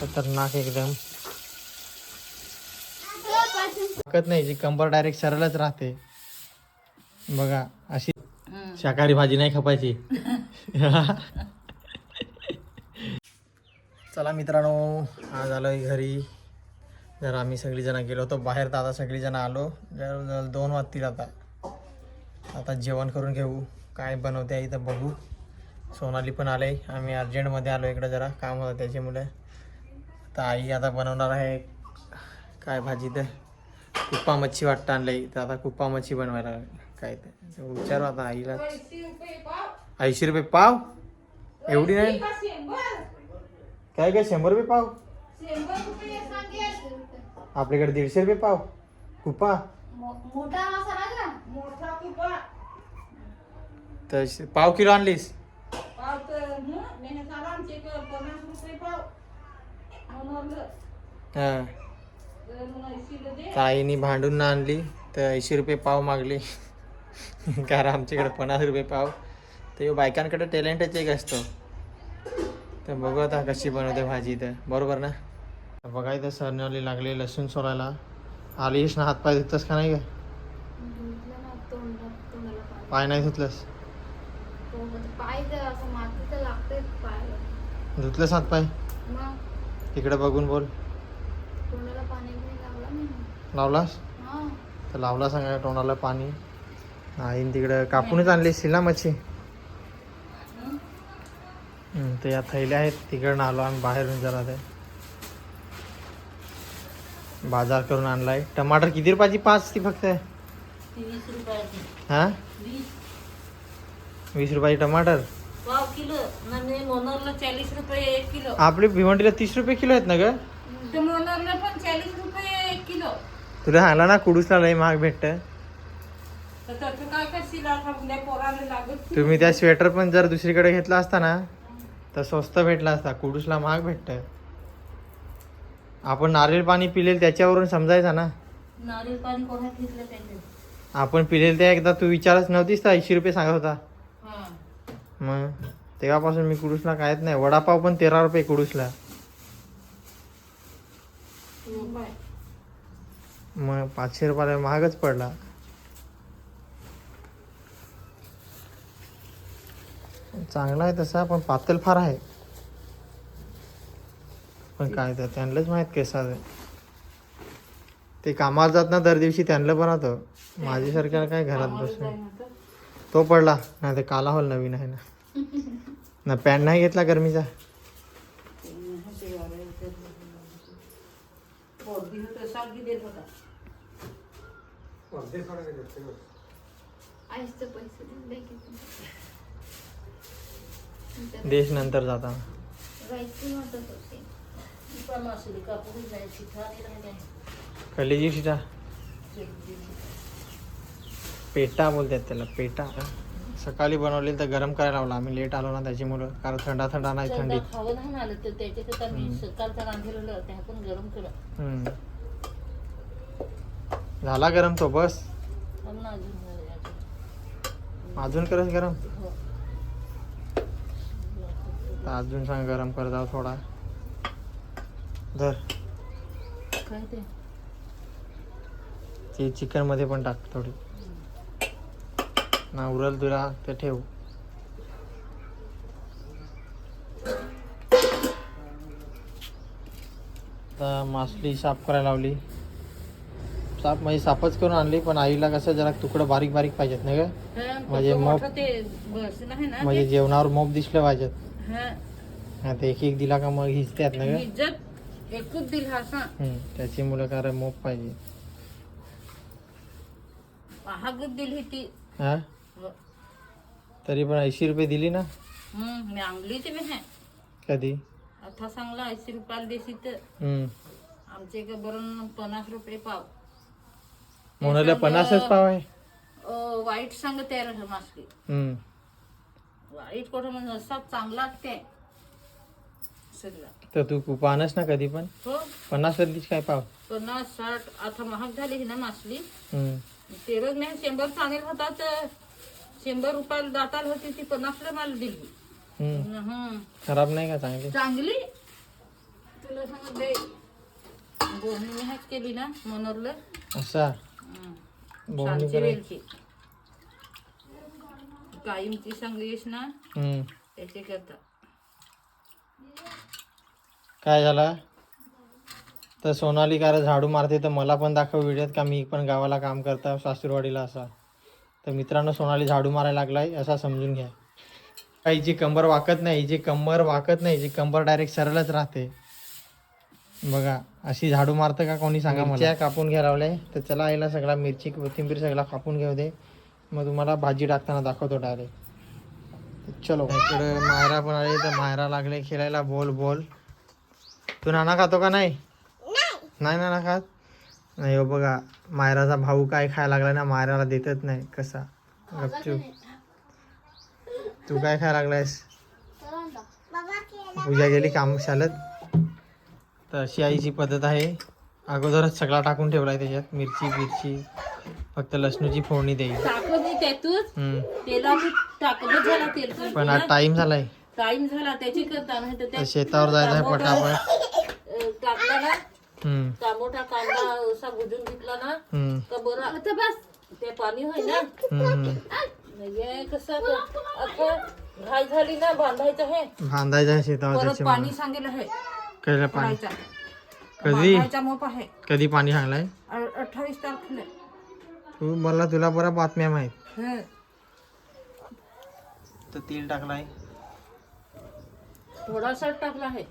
खतरनाक एकदम. ताकद नाही जी कंबर डायरेक्ट सरळच राहते. बघा अशी शाकाहारी भाजी नाही खपायची. चला मित्रांनो आज आलोय घरी. जर आम्ही सगळीजण गेलो होतो बाहेर तर आता सगळीजण आलो. जर जर दोन वाजतील आता. आता जेवण करून घेऊ. काय बनवते आहे इथं बघू. सोनाली पण आले आम्ही अर्जंटमध्ये आलो इकडं जरा. काम होतं त्याच्यामुळे. आता आई आता बनवणार आहे काय भाजी तर कुप्पा मच्छी वाटतं आणलंय. तर आता कुप्पा मच्छी बनवायला काय ते? तर विचारू आता आईला. ऐंशी रुपये पाव? एवढी नाही? काय काय शंभर रुपये पाव? आपल्याकडे दीडशे रुपये पाव. कुप्पा? तर पाव किलो आणलीस? हां. तर आईने भांडून ना आणली तर ऐंशी रुपये पाव मागली. कारण आमच्याकडे पन्नास रुपये पाव. तर बायकांकडे टॅलेंटच एक असतो. तर बघू आता कशी बनवते भाजी तर बरोबर ना? बघा इथं सरनवली लागली लसूण सोलायला. आलीस ना हातपाय धुतलंस का नाही का पाय नाही धुतलंस? पाय धुतलंस हातपाय इकडे बघून बोल. तोंडाला पाणी बिणी लागला मी. लावलास? हा. तर लावला सांगा तोंडाला पाणी. आईन तिकडं कापूनच आणली ना मच्छी? ते या थैल्या आहेत तिकडनं आलो आम्ही बाहेरून जरा ते. बाजार करून आणलाय. टमाटर किती रुपयाची? पाच ती फक्त. रुपयाची. हा? वीस रुपयाची टमाटर? किलो. म्हणजे मोनरला चाळीस रुपये एक किलो. आपली भिवंडीला तीस रुपये किलो आहेत ना ग? तर पण चाळीस रुपये एक किलो. तुला सांगला ना कुडूसला लय महाग भेटत. तर त्याचं काय करशील आता? उद्या पोराला लागत तुम्ही त्या स्वेटर पण जर दुसरीकडे घेतला असता ना तर स्वस्त भेटला असता. कुडूसला महाग भेटत. आपण नारळ पाणी पिलेल त्याच्यावरून समजायचा ना. नारळ पाणी घेतलं आपण पिलेल ते एकदा तू विचारच नव्हतीस तर ऐंशी रुपये सांगत होता. हा. मग? तेव्हापासून मी कुडूसला कायच नाही. वडापाव पण तेरा रुपये कुडूसला. मग पाचशे रुपयाला महागच पडला. चांगला आहे तसा पण पातळ फार आहे. पण काय तर त्यांनाच माहीत कसा ते कामाला जात ना दर दिवशी त्यांना बनवतो. माझ्यासारख्याला काय घरात बसून. तो पडला नाही ते काला हॉल नवीन आहे ना. ना पॅन्ट नाही घेतला गरमीचा? देश नंतर जाता कलेजी शिटा पेटा बोलतात त्याला पेटा. सकाळी बनवलेलं तर गरम करायला लावला. आम्ही लेट आलो ना त्याच्यामुळं. कारण थंडा थंडा नाही थंडीत. खावं नाही आलं तर त्याच्याकरता मी सकाळचा रांधलेलं ते आपण गरम केलं. हम्म. झाला गरम तो बस. पण अजून करस गरम? हो. तर अजून सांग गरम कर जाऊ थोडा. धर. काय ते? ते चिकनमध्ये पण टाक थोडी. ना उरल तुला ते ठेव. आता मासली साफ करायला लावली. साफ म्हणजे साफच करून आणली पण आईला कसं जरा तुकडं बारीक बारीक पाहिजेत ना ग म्हणजे ना म्हणजे जेवणावर मोप दिसलं पाहिजेत. हा. हा ते एक एक दिला का मग हिचत्यात ना एकूच दिल त्याची मुलं कारण मोप पाहिजे. दिली ती. हो. तरी पण ऐंशी रुपये दिली ना? हम्म, मी आणली ते आहे कधी? आता सांगला ऐंशी रुपयाला देशी तर. हम्म. आमच्या इकडे बरं पन्नास रुपये पाव. मोनाला पन्नासच पाव आहे? अं, वाईट सांग तेरा मासली हम्म. वाईट कुठं म्हणजे असा चांगला ते सगळा. तर तू कुपानच ना कधी पण. हो. पन्नास कधीच काय पाव? पन्नास साठ आता महाग झाली ही ना मासली हम्म. तेरच नाही शंभर सांगेल होता तर. शंभर रुपयाला दाताल होती ती पन्नासला मला दिली. हम्म. हं. खराब नाही का चांगली? चांगली? तुला ह्याच केली ना मनोरलं. असा? हं. बोहणी सांची करायची. वेलची. कायमची सांगलीस ना हम्म. त्याचे करता. काय झाला? तर सोनाली कार झाडू मारते तर मला पण दाखव व्हिडिओत का मी पण गावाला काम करता सासूरवाडीला असा. तर मित्रांनो सोनाली झाडू मारायला लागलाय असा समजून घ्या. का हिची कंबर वाकत नाही हिची कंबर वाकत नाही हिची कंबर डायरेक्ट सरळच राहते. बघा अशी झाडू मारतं का कोणी सांगा मला? कापून घ्या लावले तर चला आईला सगळा मिरची कोथिंबीर सगळा कापून घेऊ दे. मग तुम्हाला भाजी टाकताना दाखवतो डायरेक्ट चलो. इकडे मायरा पण आली तर मायरा लागले खेळायला. बोल बोल. तू नाना खातो का नाही. नाही नाना खात? नाही हो बघा. मायराचा भाऊ काय खायला लागला ना मायराला देतच नाही. कसा? गपचूप. तू काय खायला लागलायस? पूजा गेली काम शाळेत तर अशी आईची पद्धत आहे. अगोदरच सगळा टाकून ठेवलाय त्याच्यात. मिरची बिरची फक्त लसणूची फोडणी देईल. पण आज टाइम झालाय. टाइम झाला त्याची शेतावर जायचं आहे पटापट हम्म, टमाटा कांदा असा भुजून घेतला ना का बरं बस. ते पाणी होय ना. म्हणजे कसं क- आता घाई झाली ना बांधायचं आहे. बांधायचं परत त्याचे पाणी सांगेल आहे. कधी पाणी? कधी? बांधायचा मोप आहे. कधी पाणी सांगलाय अ- अठ्ठावीस तारखेला. तू मला तुला बऱ्या बातम्या माहीत. हं. तर तेल टाकलाय. थोडासा टाकला आहे.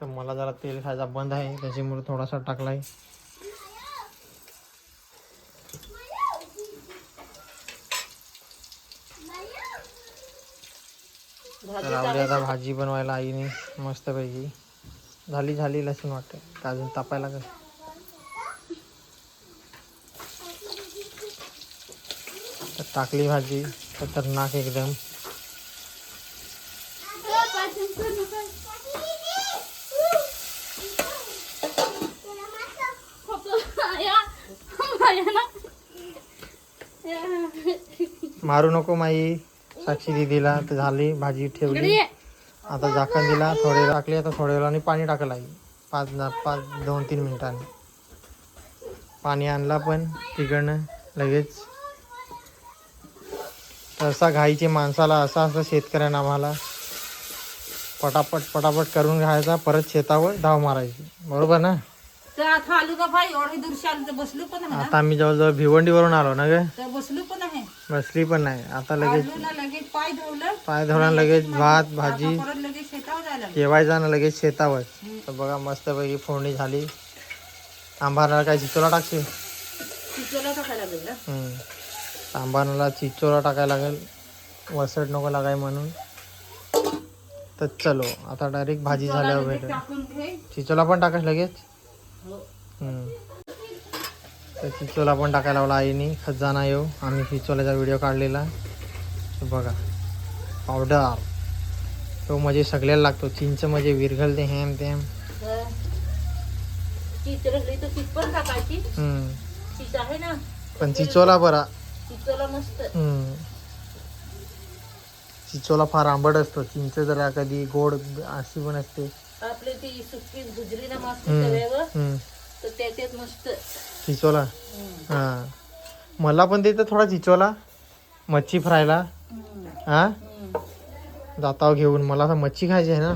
तर मला जरा तेल खायचा बंद आहे त्याच्यामुळे थोडासा टाकलाय. भाजी तर आवडी आता भाजी बनवायला आईने मस्तपैकी. झाली झाली लसूण वाटते अजून तापायला का तर टाकली भाजी खतरनाक एकदम. मारू नको माई. साक्षी दिदीला तर झाली भाजी ठेवली. आता झाकण दिला थोडे टाकले आता थोड्या वेळाने पाणी टाकायला पाच पाच दोन तीन मिनिटांनी. पाणी आणला पण तिकडनं लगेच. तसा घाईचे माणसाला असा असं शेतकऱ्यांना आम्हाला पटापट पटापट करून घ्यायचा परत शेतावर धाव मारायची. बरोबर ना? तर आता आलू का भाई? एवढी दूर आलो तर बसलो पण आहे ना. आता आम्ही जवळजवळ भिवंडीवरून आलो ना ग? तर बसलो पण आहे. बसली पण नाही. आता लगेच आलो ना लगेच पाय धुवलं. पाय लगेच भात भाजी. परत लगेच शेतावर जायला लागलो. जेवायचा ना लगेच शेतावर. तर बघा मस्तपैकी फोडणी झाली. आंबाराला काय चिचोला टाकशील? चिचोला टाकायला लागेल ना? हम्म. आंबाराला चिचोला टाकायला लागेल. वसट नको लागाय म्हणून. तर चलो आता डायरेक्ट भाजी झाल्यावर भेटेल टाकून घे चिचोला पण टाकायचं लगेच? तर चिचोला पण टाकायला लावला आईने. खजाना येऊ. आम्ही चिचोल्याचा व्हिडिओ काढलेला. बघा. पावडर तो म्हणजे सगळ्याला लागतो. चिंच म्हणजे विरघळते हेम तेम. पण चिचोला बरा. चिचोला फार आंबट असतो. चिंच जरा कधी गोड अशी पण असते. आपली ती सुकी भुजली ना मस्त. तव्यावर. तर त्याच्यात मस्त चिचोला. हा मला पण देतं थोडा चिचोला मच्छी फ्रायला. हा. जाताव घेऊन मला तर मच्छी खायची आहे ना.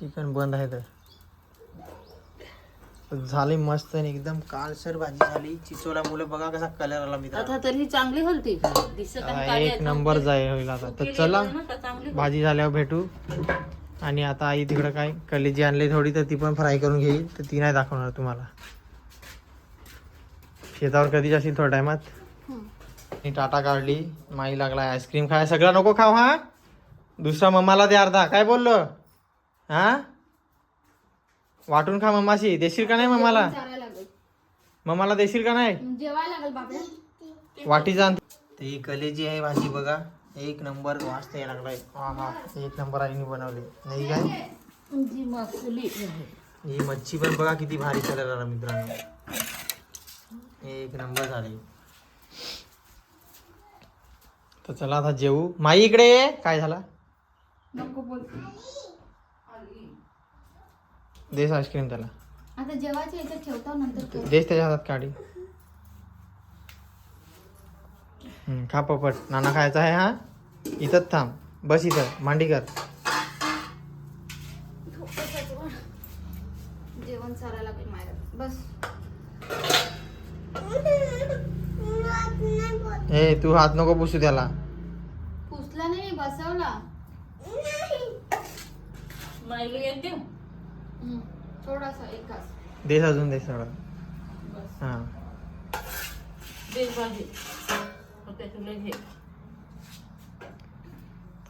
चिकन बंद आहे तर झाली मस्त आणि एकदम काळसर भाजी झाली चिचोला मुलं बघा कसा कलर आला मित्र आता तरी चांगली होती दिसत एक. नंबर जाय होईल आता तर चला भाजी झाल्यावर भेटू आणि आता आई तिकडं काय कलेजी आणली थोडी तर ती पण फ्राय करून घेईल. तर ती नाही दाखवणार तुम्हाला. शेतावर कधी जाशील थोड्या टायमात. मी टाटा काढली. माई लागला आईस्क्रीम खाय सगळं नको खाऊ हा? दुसरा मम्माला दे अर्धा. काय बोललो? हा? वाटून खा मम्माशी. देशील का नाही मम्माला? मम्माला देशील का नाही? वाटी जाण ते ही कलेजी आहे भाजी बघा. एक नंबर वाजता यायला लागलाय. हा हा. एक नंबर आईने बनवली. नाही काय? जी मसली आहे. ही मच्छी पण बघा किती भारी कलर आला मित्रांनो. एक नंबर झाली. तर चला आता जेवू. माई इकडे काय झाला? नको बोल. देस आईस्क्रीम त्याला. आता जेवायच्या याच्यात ठेवतो नंतर करू. देस त्याच्या हातात काढी. खा पपट. नाना खायचा आहे हा? इथंच थांब. बस इथं. मांडी कर. जेवण लागेल बस. ए तू हात नको पुसू त्याला. पुसला नाही बसवला. हम्म, थोडासा एकाच. देस अजून देस थोडा हा.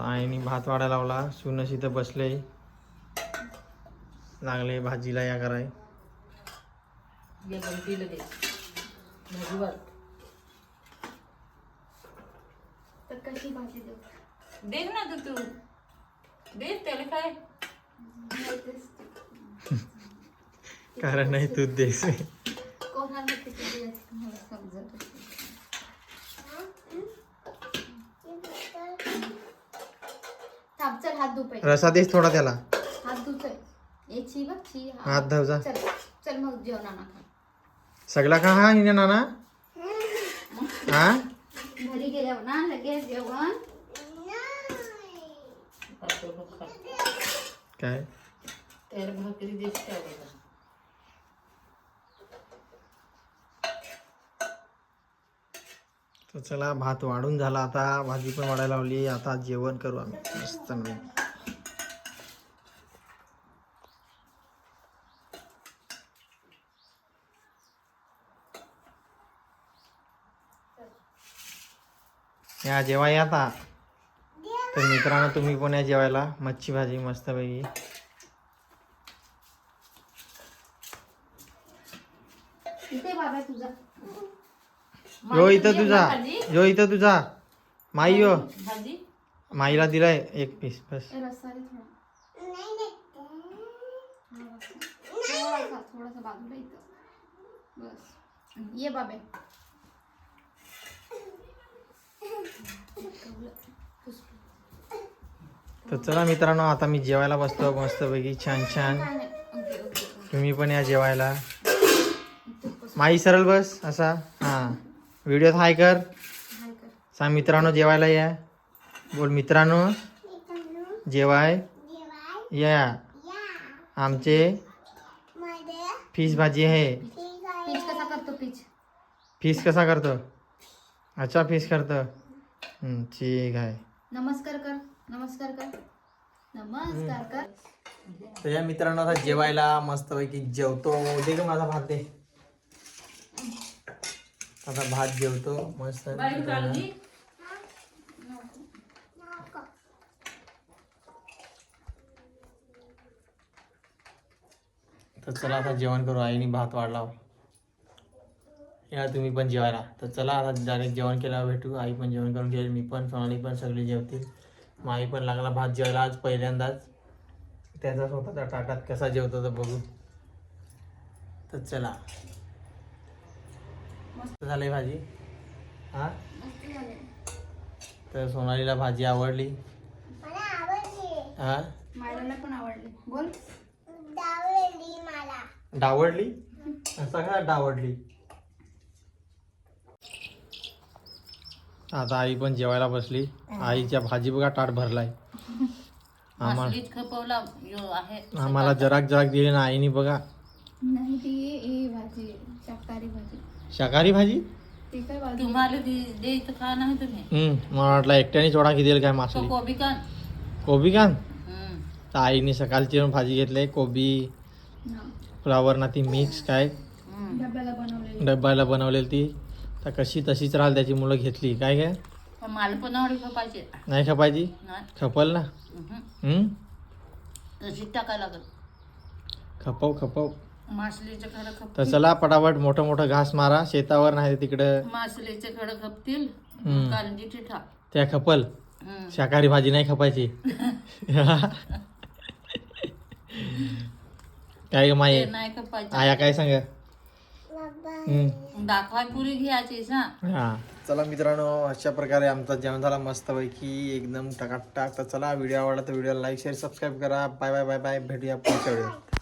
आईने भात वाढायला लावला. सुनस इथं बसले. लागले भाजीला या कराय. या गमतीला दे भाजी वाढ तर कशी भाजी देऊ? दे ना तर तू. दे त्याला काय. कारण नाही तू देस कोणाला समजत थांब चल हात रसा देस थोडा त्याला. हात धुतोय चल. ए छी बघ छी हा. हात धाव जा. चल चल मग जेवणाना खा. सगळा का हा हिने नाना. हा? घरी गेल्यावर ना लगेच जेवण. काय? त्याला भाकरी देस काय बघा तर चला भात वाढून झाला. आता भाजी पण वाढायला लावली आता जेवण करू आम्ही. मस्त मिळून या जेवाय आता. तर मित्रांनो तुम्ही पण या जेवायला. मच्छी भाजी मस्तपैकी इथे बाबा तुझा यो इथं तुझा. यो इथं तुझा. माई यो. माईला दिलाय एक पीस बस. ये बाबे. तर चला मित्रांनो आता मी जेवायला बसतो मस्तपैकी. छान छान. तुम्ही पण या जेवायला. माई सरळ बस असा. हा. व्हिडिओत हाय कर. सांग मित्रांनो जेवायला या बोल मित्रांनो जेवाय या आमचे फिश भाजी आहे पीच कसा करतो पीच फिश कसा करतो अच्छा फिश करतो हम्म, ठीक आहे नमस्कार कर नमस्कार कर नमस्कार कर तर या मित्रांनो आता जेवायला मस्तपैकी जेवतो दे ग माझा भात दे आता भात जेवतो मस्त तर चला आता जेवण करू आईने भात वाढला. या तुम्ही पण जेवायला. तर चला आता डायरेक्ट जेवण केल्यावर भेटू. आई पण जेवण करून घेईल मी पण सोनाली पण सगळे जेवतील. मग आई पण लागला भात जेवायला आज पहिल्यांदाच. त्याचा स्वतःचा ताटात कसा जेवतो तर बघू. तर चला. मस्त झाली भाजी. हा? तर सोनालीला भाजी आवडली. हा? मायराला पण आवडली. बोल. डावडली सगळ्यात डावडली? आता आई पण जेवायला बसली. आईच्या भाजी बघा ताट भरलाय. आम्हाला आम्हाला जराक जराक दिली ना आईनी बघा. नाही ती भाजी शाकाहारी भाजी. शाकाहारी भाजी? ती काय भाजी? तुम्हाला दे- द्यायचं खा नाही तुम्ही? हम्म मला वाटलं एकट्याने चोडा किती काय तो मासली कोबी का कोबी का हम्म. तर आईने सकाळची येऊन भाजी घेतली कोबी हा. फ्लावर ना ती मिक्स काय? हम्म. डब्याला बनवलेली. डब्याला बनवलेली ती. तर कशी तशीच राहिली त्याची मुलं घेतली. काय काय? पण मला पण आवडी खपायची. नाही खपायची? नाही. खपल ना? हम्म. हम्म? तशीच टाकायला लागत खपव खपव. मासलीचं खडं खप तर चला पटापट मोठं मोठं घास मारा शेतावर नाही तिकडं. मासलीचे खडं खपतील. हम्म. त्या खपल. हम्म. शाकाहारी भाजी नाही खपायची. काय ग माये? ते नाही खपायचं. आया काय सांग? हम्म. दाखवाय पुरी घ्यायची ना हा. चला मित्रांनो अशा प्रकारे आमचा जेवण झाला मस्तपैकी एकदम टकाटक. तर चला व्हिडिओ आवडला तर व्हिडिओला लाईक शेअर सबस्क्राईब करा. बाय बाय बाय बाय भेटूया पुढच्या व्हिडिओ